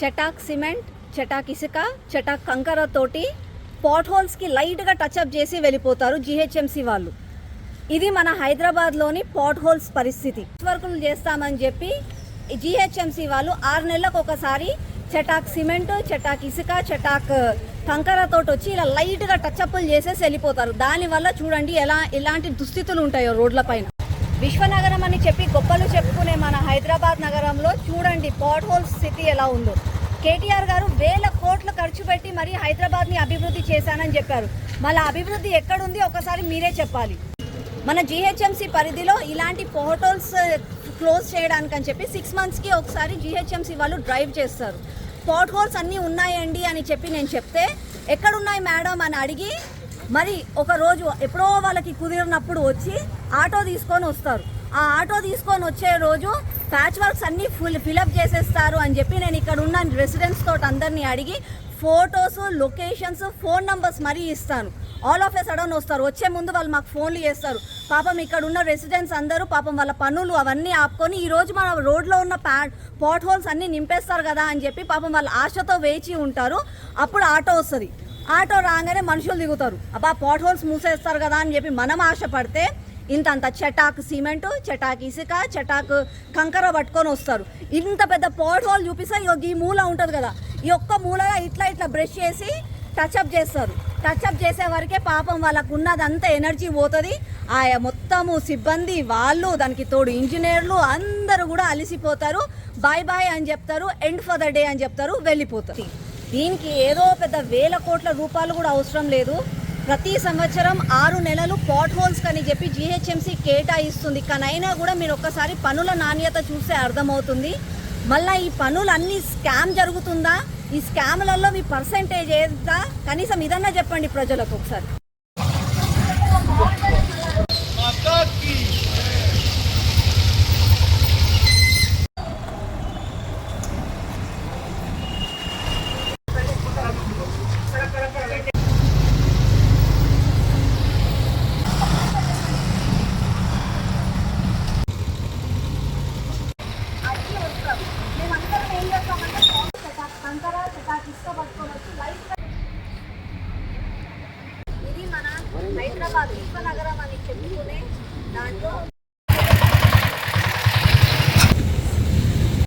చటాక్ cement చటాక్ ఇసుక చటాక్ కంకర తోటి పాట్ హోల్స్కి లైట్గా టచ్అప్ చేసి వెళ్ళిపోతారు జిహెచ్ఎంసి వాళ్ళు. ఇది మన హైదరాబాద్లోని పాట్ హోల్స్ పరిస్థితి. వర్కులు చేస్తామని చెప్పి జిహెచ్ఎంసి వాళ్ళు ఆరు నెలలకు ఒకసారి చటాక్ సిమెంట్ చటాక్ ఇసుక చటాక్ కంకర తోటి వచ్చి ఇలా లైట్గా టచ్అప్లు చేసేసి వెళ్ళిపోతారు. దానివల్ల చూడండి ఎలా ఎలాంటి దుస్థితులు ఉంటాయో రోడ్ల పైన. విశ్వనగరం అని చెప్పి గొప్పలు చెప్పుకునే మన హైదరాబాద్ నగరంలో చూడండి పాట్ హోల్స్ స్థితి ఎలా ఉందో. కేటీఆర్ గారు వేల కోట్లు ఖర్చు పెట్టి మరి హైదరాబాద్ని అభివృద్ధి చేశానని చెప్పారు. మళ్ళీ అభివృద్ధి ఎక్కడుంది ఒకసారి మీరే చెప్పాలి. మన జిహెచ్ఎంసీ పరిధిలో ఇలాంటి పోర్టల్స్ క్లోజ్ uh, చేయడానికి అని చెప్పి సిక్స్ మంత్స్కి ఒకసారి జిహెచ్ఎంసీ వాళ్ళు డ్రైవ్ చేస్తారు. పాట్ హోల్స్ అన్నీ ఉన్నాయండి అని చెప్పి నేను చెప్తే ఎక్కడున్నాయి మేడం అని అడిగి మరి ఒక రోజు ఎప్పుడో వాళ్ళకి కుదిరినప్పుడు వచ్చి ఆటో తీసుకొని వస్తారు. ఆ ఆటో తీసుకొని వచ్చే రోజు ప్యాచ్ వర్క్స్ అన్నీ ఫుల్ ఫిలప్ చేసేస్తారు అని చెప్పి నేను ఇక్కడ ఉన్న రెసిడెంట్స్ తోటి అందరినీ అడిగి ఫొటోస్ లొకేషన్స్ ఫోన్ నంబర్స్ మరీ ఇస్తాను. ఆల్ ఆఫ్ ఎ సడన్ వస్తారు. వచ్చే ముందు వాళ్ళు మాకు ఫోన్లు చేస్తారు. పాపం ఇక్కడ ఉన్న రెసిడెంట్స్ అందరూ పాపం వాళ్ళ పనులు అవన్నీ ఆపుకొని ఈ రోజు మన రోడ్లో ఉన్న ప్యా పాట్ హోల్స్ అన్నీ నింపేస్తారు కదా అని చెప్పి పాపం వాళ్ళ ఆశతో వేచి ఉంటారు. అప్పుడు ఆటో వస్తుంది. ఆటో రాగానే మనుషులు దిగుతారు. అబ్బా పాట్ హోల్స్ మూసేస్తారు కదా అని చెప్పి మనం ఆశపడితే ఇంతంత చెటాకు చటాక్ సిమెంట్ చటాక్ ఇసుక చెటాకు కంకర పట్టుకొని వస్తారు. ఇంత పెద్ద పాట్ హోల్ చూపిస్తే ఈ మూల ఉంటుంది కదా. ఈ ఒక్క మూలగా ఇట్లా ఇట్లా బ్రష్ చేసి టచ్అప్ చేస్తారు. టచ్అప్ చేసే వరకే పాపం వాళ్ళకు ఉన్నదంతా ఎనర్జీ పోతుంది. ఆ మొత్తము సిబ్బంది వాళ్ళు దానికి తోడు ఇంజనీర్లు అందరూ కూడా అలిసిపోతారు. బాయ్ బాయ్ అని చెప్తారు. ఎండ్ ఫర్ ద డే అని చెప్తారు. వెళ్ళిపోతారు. దీనికి ఏదో పెద్ద వేల కోట్ల రూపాయలు కూడా అవసరం లేదు. ప్రతి సంవత్సరం ఆరు నెలలు పాట్ హోల్స్ అని చెప్పి జిహెచ్ఎంసీ కేటాయిస్తుంది. కానీ అయినా కూడా మీరు ఒక్కసారి పనుల నాణ్యత చూస్తే అర్థమవుతుంది. మళ్ళీ ఈ పనులు స్కామ్ జరుగుతుందా? ఈ స్కామ్లలో మీ పర్సంటేజ్ ఏదా కనీసం ఇదన్నా చెప్పండి ప్రజలకు ఒకసారి. హైదరాబాద్ విశ్వనగరం అని చెప్పుకునే